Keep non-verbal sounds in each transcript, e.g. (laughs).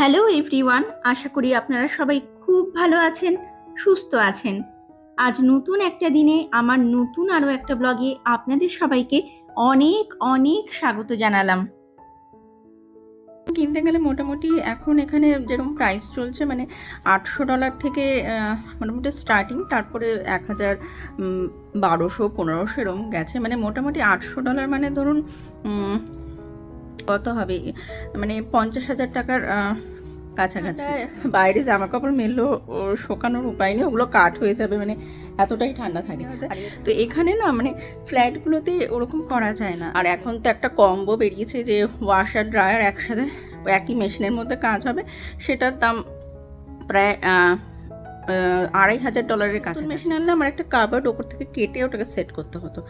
Hello everyone আশা করি আপনারা সবাই খুব ভালো আছেন, সুস্থ আছেন। আজ নতুন একটা দিনে আমার নতুন আরও একটা ব্লগে আপনাদের সবাইকে অনেক অনেক স্বাগত জানালাম। কিনতে গেলে মোটামুটি এখন এখানে যেরকম প্রাইস চলছে মানে আটশো ডলার থেকে মোটামুটি স্টার্টিং তারপরে এক হাজার বারোশো, পনেরোশো এরকম গেছে। মানে মোটামুটি আটশো ডলার মানে ধরুন কত হবে? মানে পঞ্চাশ হাজার টাকার কাছাকাছি। বাইরে জামা কাপড় মেললেও ও শোকানোর উপায় নেই ওগুলো কাট হয়ে যাবে মানে এতটাই ঠান্ডা থাকে। তো এখানে না মানে ফ্ল্যাটগুলোতে ওরকম করা যায় না। আর এখন তো একটা কম্বো বেরিয়েছে যে ওয়াশার ড্রায়ার একসাথে একই মেশিনের মধ্যে কাজ হবে সেটার দাম প্রায় আড়াই হাজার ডলারের কাছে মেশিন আনলে আমার একটা কাবার্ড ওপর থেকে কেটে ওটাকে সেট করতে হতো।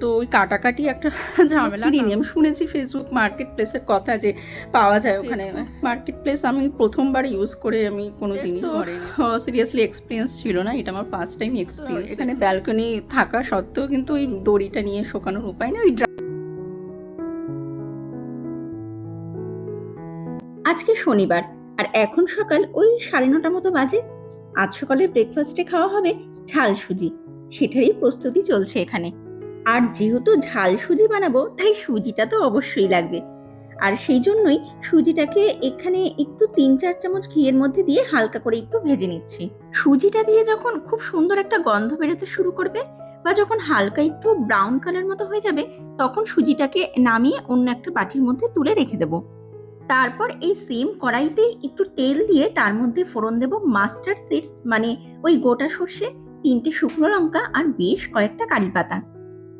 তো ওই কাটাকাটি একটা (laughs) ঝামেলা কিনি আমি শুনেছি ফেসবুক মার্কেট প্লেসের কথা যে পাওয়া যায় ওখানে। মার্কেট প্লেস আমি প্রথমবার ইউজ করে আমি কোনো জিনিস সিরিয়াসলি (laughs) এক্সপিরিয়েন্স ছিল না এটা আমার ফার্স্ট টাইম এক্সপিরিয়েন্স এখানে ব্যালকনি থাকা সত্ত্বেও কিন্তু ওই দড়িটা নিয়ে শোকানোর উপায় নেই ওই আজকে শনিবার আর এখন সকাল ওই সাড়ে নটা মতো বাজে। আজ সকালের ব্রেকফাস্টে খাওয়া হবে ঝাল সুজি। সেটারই প্রস্তুতি চলছে এখানে। আর যেহেতু ঝাল সুজি বানাবো, তাই সুজিটা তো অবশ্যই লাগবে। আর সেই জন্যই সুজিটাকে এখানে একটু তিন চার চামচ ঘিয়ের মধ্যে দিয়ে হালকা করে একটু ভেজে নিচ্ছি। সুজিটা দিয়ে যখন খুব সুন্দর একটা গন্ধ বেরোতে শুরু করবে বা যখন হালকা একটু ব্রাউন কালার মতো হয়ে যাবে, তখন সুজিটাকে নামিয়ে অন্য একটা বাটির মধ্যে তুলে রেখে দেবো। তারপর এই সেম কড়াইতে একটু তেল দিয়ে তার মধ্যে ফোড়ন দেব মাস্টার্ড সিডস মানে ওই গোটা সর্ষে, তিনটে শুকনো লঙ্কা আর বেশ কয়েকটা কারি পাতা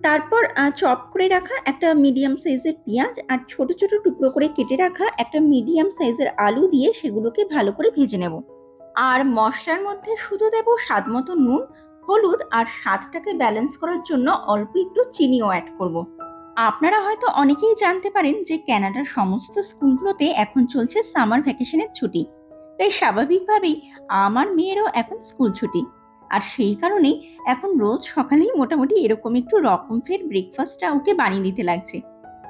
তারপর চপ করে রাখা একটা মিডিয়াম সাইজের পেঁয়াজ আর ছোট ছোট টুকরো করে কেটে রাখা একটা মিডিয়াম সাইজের আলু দিয়ে সেগুলোকে ভালো করে ভেজে নেব আর মশলার মধ্যে শুধু দেব স্বাদ মতো নুন, হলুদ আর স্বাদটাকে ব্যালেন্স করার জন্য অল্প একটু চিনিও অ্যাড করব। আপনারা হয়তো অনেকেই জানতে পারেন যে ক্যানাডার সমস্ত স্কুলগুলোতে এখন চলছে সামার ভ্যাকেশনের ছুটি। তাই স্বাভাবিকভাবেই আমার মেয়েরও এখন স্কুল ছুটি। আর সেই কারণে এখন রোজ সকালেই মোটামুটি এরকম একটু রকম ফের ব্রেকফাস্টটা ওকে বানিয়ে দিতে লাগছে।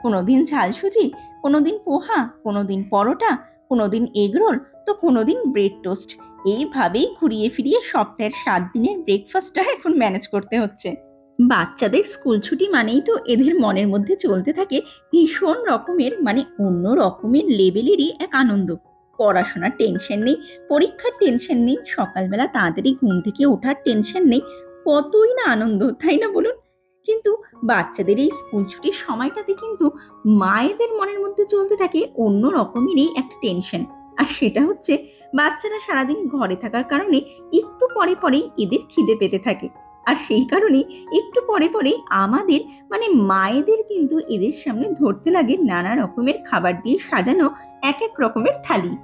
কোনোদিন ঝাল সুজি কোনোদিন পোহা, কোনোদিন পরোটা, কোনোদিন এগরোল তো কোনোদিন ব্রেড টোস্ট এইভাবেই ঘুরিয়ে ফিরিয়ে সপ্তাহের সাত দিনের ব্রেকফাস্টটা এখন ম্যানেজ করতে হচ্ছে। বাচ্চাদের স্কুল ছুটি মানেই তো এদের মনের মধ্যে চলতে থাকে ভীষণ রকমের মানে অন্য রকমের লেভেলেরই এক আনন্দ। পড়াশোনার টেনশন নেই, পরীক্ষার টেনশন নেই, সকালবেলা তাড়াতাড়ি ঘুম থেকে ওঠার টেনশন নেই, কতই না আনন্দ, তাই না বলুন? কিন্তু বাচ্চাদের এই স্কুল ছুটির সময়টাতে কিন্তু মায়েদের মনের মধ্যে চলতে থাকে অন্য রকমেরই একটা টেনশন। আর সেটা হচ্ছে বাচ্চারা সারাদিন ঘরে থাকার কারণে একটু পরে পরেই এদের খিদে পেতে থাকে। আর সেই কারণে একটু পরে পরে আমাদের মানে মায়েদের কিন্তু এদের সামনে ধরতে লাগে নানা রকমের খাবার দিয়ে সাজানো এক এক রকমের থালি।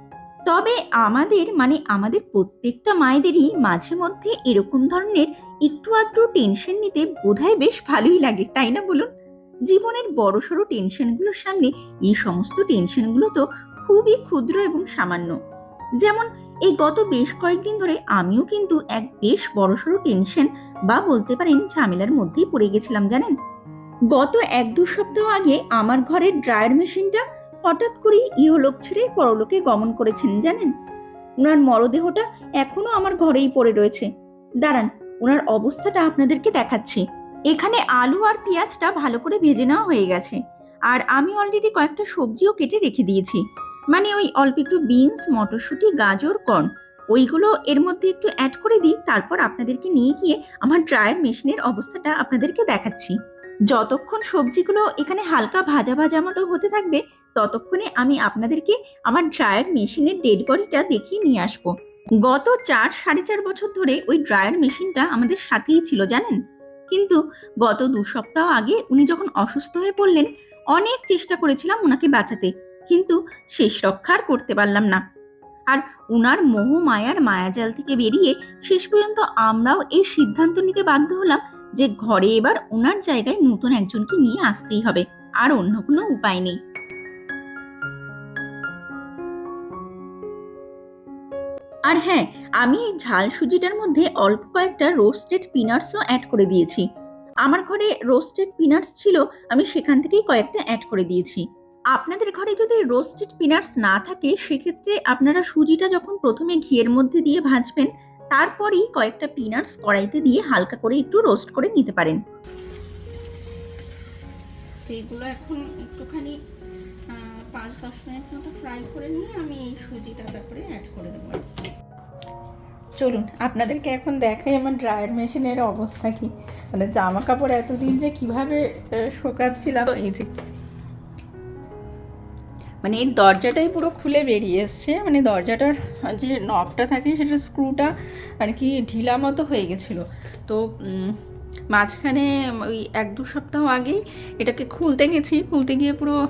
তবে আমাদের মানে আমাদের প্রত্যেকটা মায়েদেরই মাঝে মধ্যে এরকম ধরনের একটু আধটু টেনশন নিতে বোধহয় বেশ ভালোই লাগে, তাই না বলুন? জীবনের বড়সড় টেনশনগুলোর সামনে এই সমস্ত টেনশনগুলো তো খুবই ক্ষুদ্র এবং সামান্য। যেমন এই গত বেশ কয়েকদিন ধরে আমিও কিন্তু এক বেশ বড়সড় টেনশন বা বলতে পারেন ঝামেলার মধ্যেই পড়ে গেছিলাম, জানেন? গত এক দু সপ্তাহ আগে আমার ঘরের ড্রায়ার মেশিনটা হঠাৎ করেই ইহলোক ছেড়ে পরলোকে গমন করেছেন, জানেন? ওনার মরদেহটা এখনও আমার ঘরেই পড়ে রয়েছে। দাঁড়ান ওনার অবস্থাটা আপনাদেরকে দেখাচ্ছি। এখানে আলু আর পেঁয়াজটা ভালো করে ভেজে নেওয়া হয়ে গেছে। আর আমি অলরেডি কয়েকটা সবজিও কেটে রেখে দিয়েছি। মানে ওই অল্প একটু বিনস মটরশুঁটি, গাজর কর্ন ওইগুলো এর মধ্যে একটু অ্যাড করে দিই, তারপর আপনাদেরকে নিয়ে গিয়ে আমার ড্রায়ার মেশিনের অবস্থাটা আপনাদেরকে দেখাচ্ছি। যতক্ষণ সবজিগুলো এখানে হালকা ভাজা ভাজা মতো হতে থাকবে, ততক্ষণে আমি আপনাদেরকে আমার ড্রায়ার মেশিনের ডেড বডিটা দেখিয়ে নিয়ে আসব। গত চার, সাড়ে চার বছর ধরে ওই ড্রায়ার মেশিনটা আমাদের সাথেই ছিল, জানেন? কিন্তু গত দু সপ্তাহ আগে উনি যখন অসুস্থ হয়ে পড়লেন, অনেক চেষ্টা করেছিলাম ওনাকে বাঁচাতে। কিন্তু শেষ রক্ষা করতে পারলাম না। আর উনার মোহ মায়ার মায়াজাল থেকে বেরিয়ে শেষ পর্যন্ত আমরাও এই সিদ্ধান্ত নিতে বাধ্য হলাম যে ঘরে এবার ওনার জায়গায় নতুন একজনকে নিয়ে আসতেই হবে, আর অন্য কোনো উপায় নেই। আর হ্যাঁ আমি এই ঝাল সুজিটার মধ্যে অল্প কয়েকটা রোস্টেড পিনাটসও অ্যাড করে দিয়েছি। আমার ঘরে রোস্টেড পিনাটস ছিল, আমি সেখান থেকেই কয়েকটা অ্যাড করে দিয়েছি। আপনাদের ঘরে যদি রোস্টেড পিনাটস না থাকে, সেক্ষেত্রে আপনারা সুজিটা যখন প্রথমে ঘিয়ের মধ্যে দিয়ে ভাজবেন, তারপরেই কয়েকটা পিনাটস কড়াইতে দিয়ে হালকা করে একটু রোস্ট করে নিতে পারেন। এগুলো এখন একটুখানি পাঁচ দশ মিনিট মতো ফ্রাই করে নিয়ে আমি এই সুজিটা তারপরে অ্যাড করে দেবো। চলুন, আপনাদেরকে এখন দেখাই আমার ড্রায়ার মেশিনের অবস্থা কি। মানে জামা কাপড় এতদিন যে কীভাবে শোকাচ্ছিলাম। এই যে মানে এর দরজাটাই পুরো খুলে বেরিয়ে এসছে। মানে দরজাটার যে নবটা থাকে সেটা স্ক্রুটা আর কি ঢিলা মতো হয়ে গেছিল। তো মাঝখানে ওই এক দু সপ্তাহ আগেই এটাকে খুলতে গেছি। খুলতে গিয়ে পুরো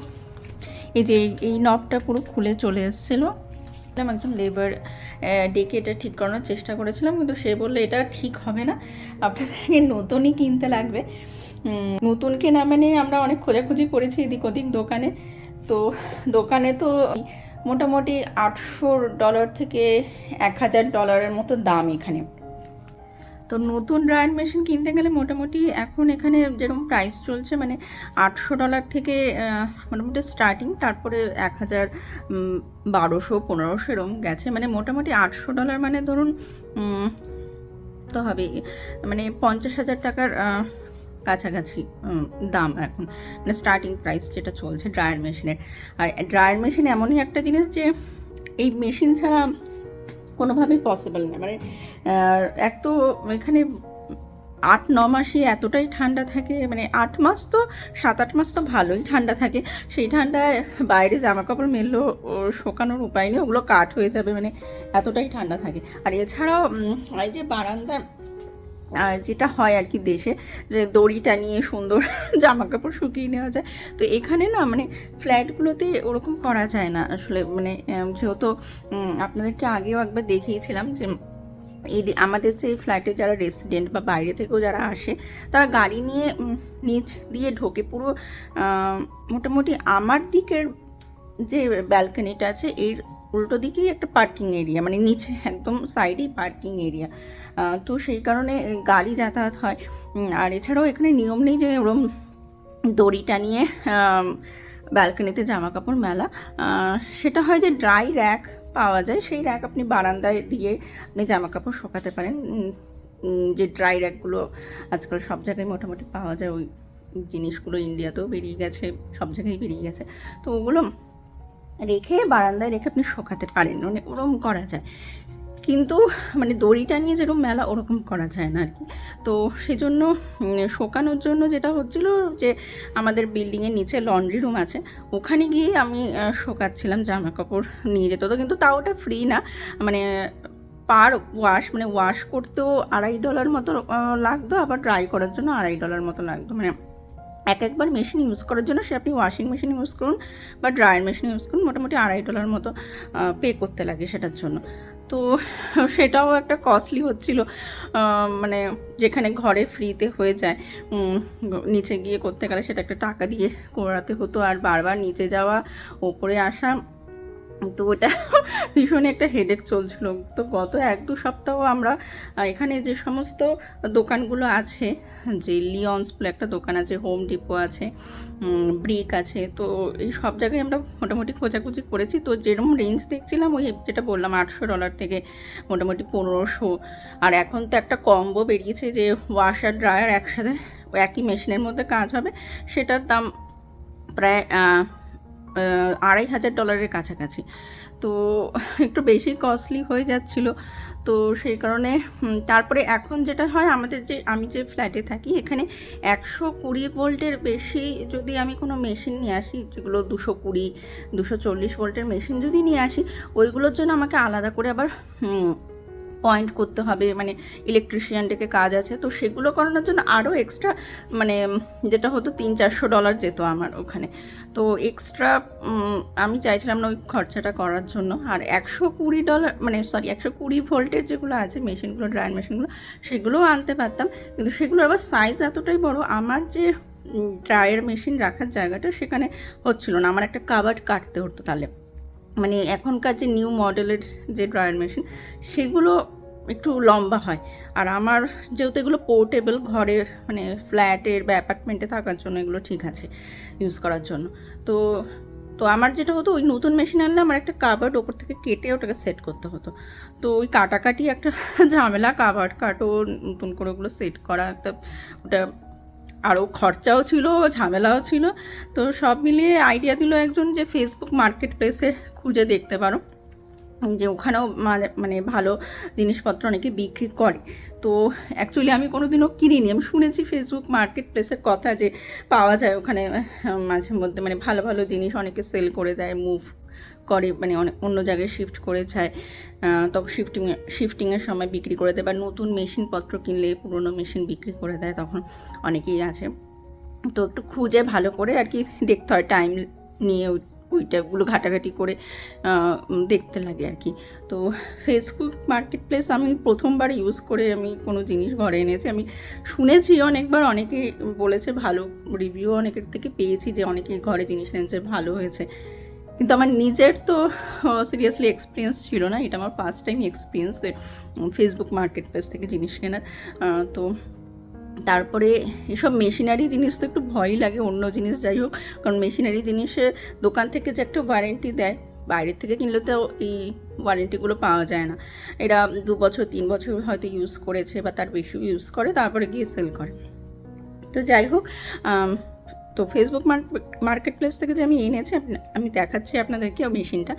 এই যে এই- এই নবটা পুরো খুলে চলে এসেছিল। একজন লেবার ডেকে এটা ঠিক করানোর চেষ্টা করেছিলাম, কিন্তু সে বললে, এটা ঠিক হবে না। আপনাদেরকে নতুনই কিনতে লাগবে। নতুন কেনা মানে আমরা অনেক খোঁজাখুঁজি করেছি এদিক ওদিক দোকানে। তো দোকানে তো মোটামুটি আটশো ডলার থেকে এক হাজার ডলারের মতো দাম এখানে। তো নতুন ড্রায়ার মেশিন কিনতে গেলে মোটামুটি এখন এখানে যেরকম প্রাইস চলছে মানে আটশো ডলার থেকে মোটামুটি স্টার্টিং তারপরে এক হাজার বারোশো, পনেরোশো এরকম গেছে। মানে মোটামুটি আটশো ডলার মানে ধরুন তো হবে মানে পঞ্চাশ হাজার টাকার কাছাকাছি দাম এখন। মানে স্টার্টিং প্রাইস যেটা চলছে ড্রায়ার মেশিনের আর ড্রায়ার মেশিন এমনই একটা জিনিস যে, এই মেশিন ছাড়া কোনোভাবেই পসিবল না। মানে এক তো এখানে আট, ন মাসে এতটাই ঠান্ডা থাকে। মানে আট মাস তো, সাত, আট মাস তো ভালোই ঠান্ডা থাকে। সেই ঠান্ডায় বাইরে জামা কাপড় মেললেও শুকানোর উপায় নেই, ওগুলো কাঠ হয়ে যাবে। মানে এতটাই ঠান্ডা থাকে। আর এছাড়াও এই যে বারান্দা যেটা হয় আর কি দেশে, যে দড়ি টানিয়ে সুন্দর (laughs) জামা কাপড় শুকিয়ে নেওয়া যায়। তো এখানে না মানে ফ্ল্যাটগুলোতে ওরকম করা যায় না। আসলে মানে যেহেতু আপনাদেরকে আগেও একবার দেখিয়েছিলাম যে এই আমাদের যে ফ্ল্যাটে যারা রেসিডেন্ট বা বাইরে থেকেও যারা আসে, তারা গাড়ি নিয়ে নিচ দিয়ে ঢোকে। পুরো মোটামুটি আমার দিকের যে ব্যালকনিটা আছে, এর উল্টো দিকেই একটা পার্কিং এরিয়া মানে নিচে একদম সাইডেই পার্কিং এরিয়া তো সেই কারণে গাড়ি যাতায়াত হয়। আর এছাড়াও এখানে নিয়ম নেই যে ওরম দড়ি টানিয়ে ব্যালকনিতে জামা কাপড় মেলা সেটা হয় যে ড্রাই র্যাক পাওয়া যায়। সেই র্যাক আপনি বারান্দায় দিয়ে আপনি জামা কাপড় শোকাতে পারেন। যে ড্রাই র্যাকগুলো আজকাল সব জায়গায় মোটামুটি পাওয়া যায়, ওই জিনিসগুলো ইন্ডিয়াতেও বেরিয়ে গেছে, সব জায়গায় বেরিয়ে গেছে। তো ওগুলো রেখে, বারান্দায় রেখে আপনি শোকাতে পারেন। মানে ওরম করা যায়। কিন্তু মানে দড়িটা নিয়ে যেরকম মেলা ওরকম করা যায় না আর কি। তো সেজন্য শোকানোর জন্য যেটা হচ্ছিল যে আমাদের বিল্ডিংয়ের নিচে লন্ড্রি রুম আছে, ওখানে গিয়ে আমি শোকাচ্ছিলাম জামা কাপড় নিয়ে যেত তো। কিন্তু তাও ওটা ফ্রি না। মানে পার ওয়াশ মানে ওয়াশ করতেও আড়াই ডলার মতো লাগতো, আবার ড্রাই করার জন্য আড়াই ডলার মতো লাগতো। মানে এক একবার মেশিন ইউজ করার জন্য সে আপনি ওয়াশিং মেশিন ইউজ করুন বা ড্রায়ার মেশিন ইউজ করুন, মোটামুটি আড়াই ডলার মতো পে করতে লাগে সেটার জন্য। তো সেটাও একটা কস্টলি হচ্ছিল মানে যেখানে ঘরে ফ্রিতে হয়ে যায় নিচে গিয়ে করতে গেলে সেটা একটা টাকা দিয়ে করাতে হতো। আর বারবার নিচে যাওয়া, ওপরে আসা তো ওটা (laughs) ভীষণ একটা হেডেক চলছিল। তো গত এক দু সপ্তাহ আমরা এখানে যে সমস্ত দোকানগুলো আছে, যে লিওন্স বলে একটা দোকান আছে হোম ডিপো আছে ব্রিক আছে, তো এই সব জায়গায় আমরা মোটামুটি খোঁজাখুঁজি করেছি। তো যেরকম রেঞ্জ দেখছিলাম, ওই যেটা বললাম আটশো ডলার থেকে মোটামুটি পনেরোশো। আর এখন তো একটা কম্বো বেরিয়েছে যে ওয়াশার ড্রায়ার একসাথে, একই মেশিনের মধ্যে কাজ হবে। সেটার দাম প্রায় আড়াই হাজার ডলারের কাছাকাছি। তো একটু বেশি কস্টলি হয়ে যাচ্ছিল। তো সেই কারণে তারপরে এখন যেটা হয়, আমাদের যে, আমি যে ফ্ল্যাটে থাকি, এখানে একশো কুড়ি ভোল্টের বেশি যদি আমি কোনো মেশিন নিয়ে আসি, যেগুলো দুশো কুড়ি, দুশো চল্লিশ ভোল্টের মেশিন যদি নিয়ে আসি, ওইগুলোর জন্য আমাকে আলাদা করে আবার পয়েন্ট করতে হবে মানে ইলেকট্রিশিয়ান ডেকে কাজ আছে। তো সেগুলো করানোর জন্য আরও এক্সট্রা মানে যেটা হতো তিন চারশো ডলার যেত আমার ওখানে। তো এক্সট্রা আমি চাইছিলাম না ওই খরচাটা করার জন্য। আর একশো কুড়ি ডলার মানে সরি একশো কুড়ি ভোল্টের যেগুলো আছে, মেশিনগুলো ড্রায়ার মেশিনগুলো সেগুলোও আনতে পারতাম। কিন্তু সেগুলো আবার সাইজ এতটাই বড়, আমার যে ড্রায়ার মেশিন রাখার জায়গাটা সেখানে হচ্ছিল না। আমার একটা কাবার্ড কাটতে হতো তাহলে মানে এখনকার যে নিউ মডেলের যে ড্রায়ার মেশিন সেগুলো একটু লম্বা হয়। আর আমার যেহেতু এগুলো পোর্টেবল ঘরের মানে ফ্ল্যাটের বা অ্যাপার্টমেন্টে থাকার জন্য এগুলো ঠিক আছে ইউজ করার জন্য। তো তো আমার যেটা হতো, ওই নতুন মেশিন আনলে আমার একটা কাবার্ড ওপর থেকে কেটে ওটাকে সেট করতে হতো। তো ওই কাটাকাটি একটা (laughs) ঝামেলা কাবার্ড কাটো, নতুন করে ওগুলো সেট করা, একটা ওটা আরও খরচাও ছিল, ঝামেলাও ছিল। তো সব মিলিয়ে আইডিয়া দিল একজন যে ফেসবুক মার্কেট প্লেসে খুঁজে দেখতে পারো। যে ওখানেও মানে মানে ভালো জিনিসপত্র অনেকে বিক্রি করে। তো অ্যাকচুয়ালি আমি কোনো দিনও কিনিনি। আমি শুনেছি ফেসবুক মার্কেট প্লেসের কথা যে পাওয়া যায় ওখানে মাঝে মধ্যে। মানে ভালো ভালো জিনিস অনেকে সেল করে দেয় মুভ করে মানে অন্য জায়গায় শিফট করে যায় তখন শিফটিং শিফটিংয়ের সময় বিক্রি করে দেয় বা নতুন মেশিনপত্র কিনলে পুরনো মেশিন বিক্রি করে দেয় তখন অনেকেই আছে। তো একটু খুঁজে ভালো করে আর কি দেখতে হয় টাইম নিয়ে ওই- ওইটাগুলো ঘাটাঘাটি করে দেখতে লাগে আর কি। তো ফেসবুক মার্কেট প্লেস আমি প্রথমবার ইউজ করে আমি কোনো জিনিস ঘরে এনেছি। আমি শুনেছি অনেকবার অনেকে বলেছে ভালো রিভিউ অনেকের থেকে পেয়েছি যে অনেকে ঘরে জিনিস এনেছে, ভালো হয়েছে। কিন্তু আমার নিজের তো সিরিয়াসলি এক্সপিরিয়েন্স ছিল না। এটা আমার first time experience Facebook marketplace থেকে জিনিস কেনার। তো তারপরে এসব মেশিনারি জিনিস তো একটু ভয়ই লাগে, অন্য জিনিস যাই হোক। কারণ মেশিনারি জিনিসে দোকান থেকে যে একটা ওয়ারেন্টি দেয়, বাইরের থেকে কিনলে তো এই ওয়ারেন্টিগুলো পাওয়া যায় না। এরা দু বছর, তিন বছর হয়তো ইউজ করেছে বা তার বেশি ইউজ করে, তারপরে গিয়ে সেল করে। তো যাই হোক তো ফেসবুক মার্কেট প্লেস থেকে যে আমি এনেছি আমি দেখাচ্ছি আপনাদেরকে মেশিনটা।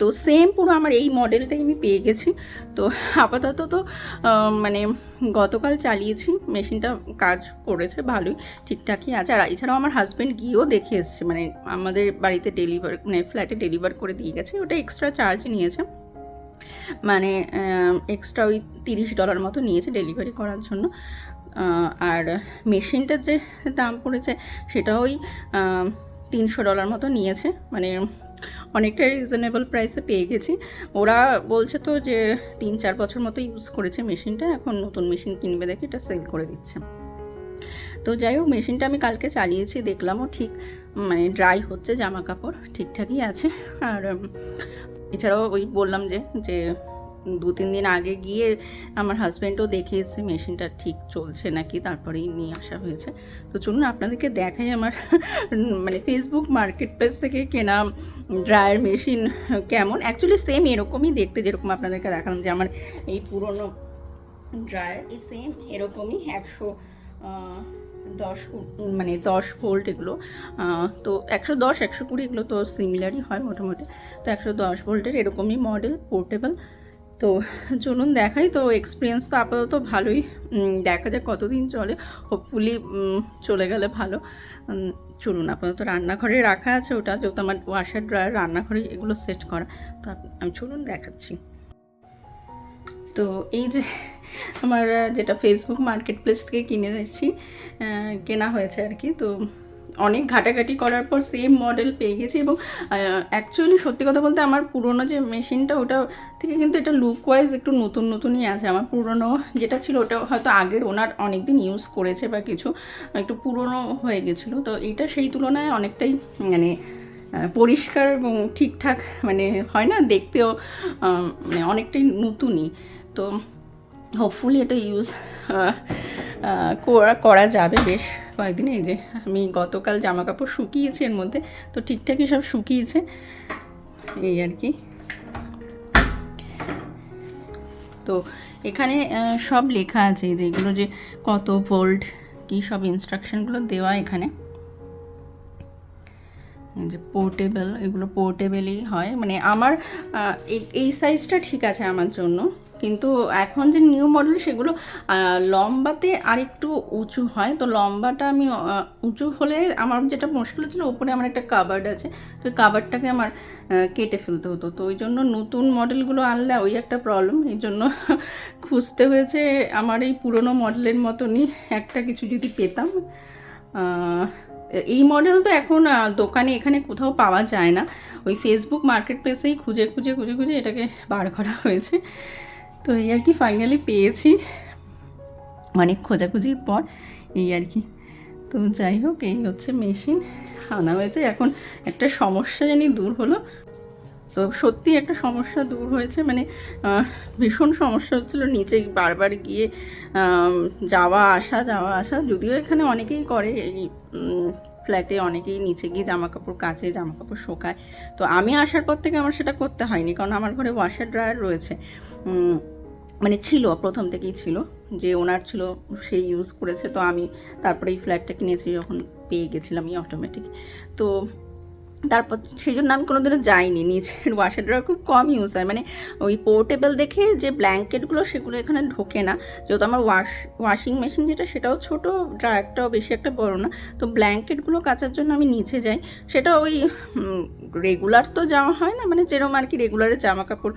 তো সেম পুরো আমার এই মডেলটাই আমি পেয়ে গেছি। তো আপাতত তো মানে গতকাল চালিয়েছি, মেশিনটা কাজ করেছে ভালোই, ঠিকঠাকই আছে। আর এছাড়াও আমার হাজব্যান্ড গিয়েও দেখে এসছে মানে আমাদের বাড়িতে ডেলিভার মানে ফ্ল্যাটে ডেলিভার করে দিয়ে গেছে। ওটা এক্সট্রা চার্জ নিয়েছে। মানে এক্সট্রা ওই তিরিশ ডলার মতো নিয়েছে ডেলিভারি করার জন্য। আর মেশিনটার যে দাম পড়েছে সেটা ওই তিনশো ডলার মতো নিয়েছে। মানে অনেকটা রিজনেবল প্রাইসে পেয়ে গেছি। ওরা বলছে তো যে তিন চার বছর মতো ইউজ করেছে মেশিনটা, এখন নতুন মেশিন কিনবে দেখে এটা সেল করে দিচ্ছে। তো যাই হোক, মেশিনটা আমি কালকে চালিয়েছি, দেখলামও ঠিক মানে ড্রাই হচ্ছে, জামা কাপড় ঠিকঠাকই আছে। আর এছাড়াও ওই বললাম যে যে দু তিন দিন আগে গিয়ে আমার হাজব্যান্ডও দেখে এসেছে মেশিনটা ঠিক চলছে নাকি, তারপরেই নিয়ে আসা হয়েছে। তো চলুন আপনাদেরকে দেখাই আমার মানে ফেসবুক মার্কেট প্লেস থেকে কেনা ড্রায়ার মেশিন কেমন। অ্যাকচুয়ালি সেম এরকমই দেখতে যেরকম আপনাদেরকে দেখালাম যে আমার এই পুরনো ড্রায়ার এই সেম এরকমই একশো দশ মানে দশ ভোল্ট এগুলো। তো একশো দশ, একশো কুড়ি এগুলো তো সিমিলারই হয় মোটামুটি। তো একশো দশ ভোল্টের এরকমই মডেল পোর্টেবল তো চলুন দেখাই। তো এক্সপিরিয়েন্স তো আপাতত ভালোই। দেখা যাক কতদিন চলে। হোপফুলি চলে গেলে ভালো। চলুন আপাতত রান্নাঘরে রাখা আছে ওটা। যেহেতু আমার ওয়াশার ড্রায়ার রান্নাঘরে এগুলো সেট করা। তো আমি চলুন দেখাচ্ছি। তো এই যে আমার যেটা ফেসবুক মার্কেট প্লেস থেকে কিনে আহ, কেনা হয়েছে আর কি। তো অনেক ঘাটাঘাটি করার পর সেম মডেল পেয়ে গেছি এবং অ্যাকচুয়ালি সত্যি কথা বলতে আমার পুরনো যে মেশিনটা ওটা থেকে কিন্তু এটা লুক ওয়াইজ একটু নতুন, নতুনই আছে। আমার পুরনো যেটা ছিল ওটা হয়তো আগের ওনার অনেক দিন ইউজ করেছে বা কিছু, একটু পুরনো হয়ে গেছিল। তো এইটা সেই তুলনায় অনেকটাই মানে পরিষ্কার এবং ঠিকঠাক মানে হয় না? দেখতেও মানে অনেকটাই নতুনই। তো হোপফুলি এটা ইউজ করা যাবে বেশ। কয়েকদিন, এই যে আমি গতকাল জামা কাপড় শুকিয়েছি এর মধ্যে, তো ঠিকঠাকই সব শুকিয়েছে। এই আর কি। তো এখানে সব লেখা আছে যেগুলো যে কত ভোল্ট কী সব ইনস্ট্রাকশনগুলো দেওয়া এখানে। যে পোর্টেবল এগুলো পোর্টেবলই হয়। মানে আমার এই সাইজটা ঠিক আছে আমার জন্য। কিন্তু এখন যে নিউ মডেল সেগুলো লম্বাতে আরেকটু উঁচু হয়। তো লম্বাটা আমি উঁচু হলে আমার যেটা মুশকিল ছিল উপরে আমার একটা কাবার্ড আছে। তো ওই আমার কেটে ফেলতে হতো। তো ওই জন্য নতুন মডেলগুলো আনলে ওই একটা প্রবলেম এই জন্য (laughs) খুঁজতে হয়েছে আমার এই পুরনো মডেলের মতনই একটা কিছু যদি পেতাম। এই মডেল তো এখন দোকানে এখানে কোথাও পাওয়া যায় না। ওই ফেসবুক মার্কেট প্লেসেই খুঁজে খুঁজে খুঁজে খুঁজে এটাকে বার করা হয়েছে। তো এই আর কি ফাইনালি পেয়েছি। অনেক খোঁজাখুঁজির পর এই আর কি। তো যাই হোক, এই হচ্ছে মেশিন আনা হয়েছে। এখন একটা সমস্যা জানি দূর হলো। তো সত্যি একটা সমস্যা দূর হয়েছে। মানে ভীষণ সমস্যা হচ্ছিল। নিচে বারবার গিয়ে যাওয়া, আসা যাওয়া, আসা। যদিও এখানে অনেকেই করে এই ফ্ল্যাটে অনেকেই নিচে গিয়ে জামা কাপড় কাচে জামা কাপড় শোকায়। তো আমি আসার পর থেকে আমার সেটা করতে হয়নি। কারণ আমার ঘরে ওয়াশার ড্রায়ার রয়েছে। মানে ছিল, প্রথম থেকেই ছিল যে ওনার ছিল, সেই ইউজ করেছে। তো আমি তারপরে এই ফ্ল্যাটটা কিনেছি, যখন পেয়ে গেছিলাম এই অটোমেটিক তো তারপর সেই জন্য আমি কোনোদিনও যাইনি। নিচের ওয়াশার ড্রায়ার খুব কম ইউজ হয়। মানে ওই পোর্টেবল দেখে যে ব্ল্যাঙ্কেটগুলো সেগুলো এখানে ঢোকে না। যেহেতু আমার ওয়াশ ওয়াশিং মেশিন যেটা, সেটাও ছোটো ড্রায়ারটাও বেশি, একটা বড় না। তো ব্ল্যাঙ্কেটগুলো কাচার জন্য আমি নিচে যাই। সেটা ওই রেগুলার তো যাওয়া হয় না। মানে যেরকম আর কি রেগুলারে জামা কাপড়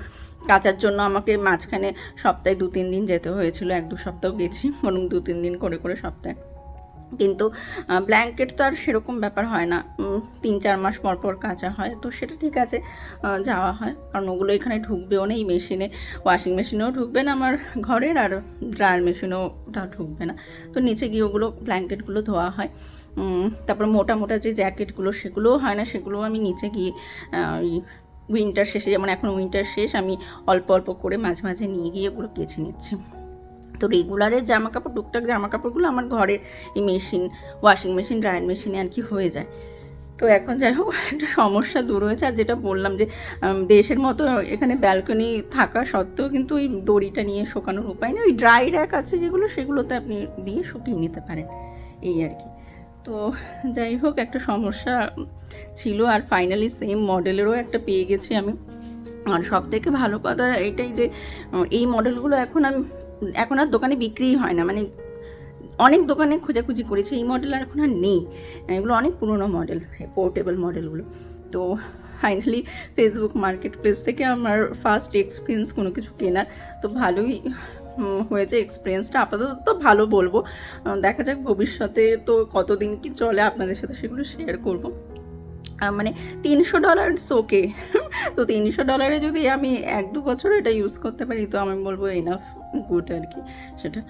কাচার জন্য আমাকে মাঝখানে সপ্তাহে দু, তিন দিন যেতে হয়েছিল, এক দু সপ্তাহ গেছি, বরং দু, তিন দিন করে করে সপ্তাহে। কিন্তু ব্ল্যাঙ্কেট তো আর সেরকম ব্যাপার হয় না। তিন, চার মাস পর পর কাচা হয়, তো সেটা ঠিক আছে যাওয়া হয়। কারণ ওগুলো এখানে ঢুকবেও না, এই মেশিনে ওয়াশিং মেশিনেও ঢুকবে না আমার ঘরের, আর ড্রায়ার মেশিনেও ওটা ঢুকবে না। তো নিচে গিয়ে ওগুলো ব্ল্যাঙ্কেটগুলো ধোয়া হয়। তারপর মোটা মোটা যে জ্যাকেটগুলো সেগুলোও হয় না, সেগুলোও আমি নিচে গিয়ে উইন্টার শেষে, যেমন এখন উইন্টার শেষ, আমি অল্প অল্প করে মাঝে মাঝে নিয়ে গিয়ে ওগুলো কেচে নিচ্ছি। তো রেগুলারের জামা কাপড় টুকটাক জামা কাপড়গুলো আমার ঘরের এই মেশিন ওয়াশিং মেশিন ড্রায়ার মেশিনে আর কি হয়ে যায়। তো এখন যাই হোক, একটা সমস্যা দূর হয়েছে। আর যেটা বললাম যে দেশের মতো এখানে ব্যালকনি থাকা সত্ত্বেও কিন্তু ওই দড়িটা নিয়ে শুকানোর উপায় নেই। ওই ড্রাই র্যাক আছে যেগুলো, সেগুলোতে আপনি দিয়ে শুকিয়ে নিতে পারেন। এই আর কি। তো যাই হোক, একটা সমস্যা ছিল আর ফাইনালি সেম মডেলেরও একটা পেয়ে গেছি আমি। আর সব থেকে ভালো কথা এটাই যে এই মডেলগুলো এখন আমি এখন আর দোকানে বিক্রিই হয় না। মানে অনেক দোকানে খোঁজাখুঁজি করেছি, এই মডেল আর এখন আর নেই। এগুলো অনেক পুরনো মডেল পোর্টেবল মডেলগুলো তো ফাইনালি ফেসবুক মার্কেট প্লেস থেকে আমার ফার্স্ট এক্সপিরিয়েন্স কোনো কিছু কেনার, তো ভালোই হয়েছে এক্সপিরিয়েন্সটা আপাতত তো ভালো বলব। দেখা যাক ভবিষ্যতে তো কতদিন কি চলে আপনাদের সাথে সেগুলো শেয়ার করব। মানে তিনশো ডলার ওকে (laughs) তো তিনশো ডলারে যদি আমি এক দু বছর এটা ইউজ করতে পারি, তো আমি বলব এনাফ গুড আর কি সেটা।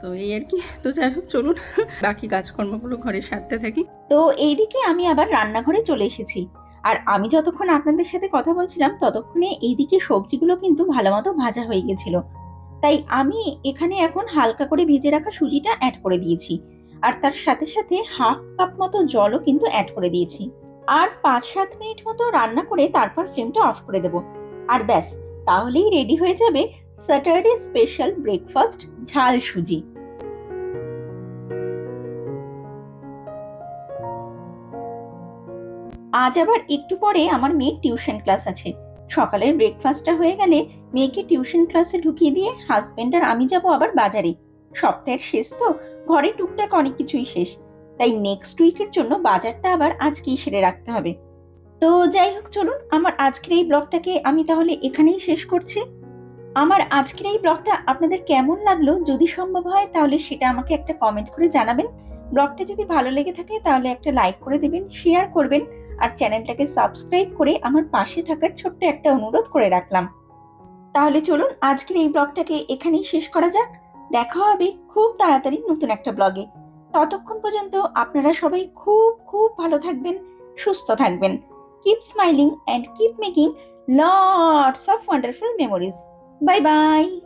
তো এই আর কি তো যাই হোক, চলুন। (laughs) বাকি কাজকর্মগুলো ঘরে সারতে থাকি। তো এইদিকে আমি আবার রান্নাঘরে চলে এসেছি। আর আমি যতক্ষণ আপনাদের সাথে কথা বলছিলাম, ততক্ষণে এইদিকে সবজিগুলো কিন্তু ভালো মতো ভাজা হয়ে গেছিল। তাই আমি এখানে এখন হালকা করে ভিজে রাখা সুজিটা অ্যাড করে দিয়েছি। আর তার সাথে সাথে হাফ কাপ মতো জলও কিন্তু অ্যাড করে দিয়েছি। আর পাঁচ সাত মিনিট মতো রান্না করে তারপর ফ্লেমটা অফ করে দেব। আর ব্যাস, তাহলেই রেডি হয়ে যাবে স্যাটারডে স্পেশাল ব্রেকফাস্ট ঝাল সুজি। আজ আবার একটু পরে আমার মেয়ের টিউশন ক্লাস আছে। সকালের ব্রেকফাস্টটা হয়ে গেলে মেয়েকে টিউশন ক্লাসে ঢুকিয়ে দিয়ে হাজবেন্ড আর আমি যাব আবার বাজারে। সপ্তাহের শেষ তো, ঘরে টুকটাক অনেক কিছুই শেষ। তাই নেক্সট উইকের জন্য বাজারটা আবার আজকেই সেরে রাখতে হবে। তো যাই হোক, চলুন আমার আজকের এই ব্লগটাকে আমি তাহলে এখানেই শেষ করছি। আমার আজকের এই ব্লগটা আপনাদের কেমন লাগল? যদি সম্ভব হয়, তাহলে সেটা আমাকে একটা কমেন্ট করে জানাবেন। ব্লগটা যদি ভালো লেগে থাকে, তাহলে একটা লাইক করে দেবেন শেয়ার করবেন, আর চ্যানেলটাকে সাবস্ক্রাইব করে আমার পাশে থাকার ছোট্ট একটা অনুরোধ করে রাখলাম। তাহলে চলুন আজকের এই ব্লগটাকে এখানেই শেষ করা যাক। দেখা হবে খুব তাড়াতাড়ি নতুন একটা ব্লগে। ততক্ষণ পর্যন্ত আপনারা সবাই খুব খুব ভালো থাকবেন, সুস্থ থাকবেন। Keep smiling and keep making lots of wonderful memories bye bye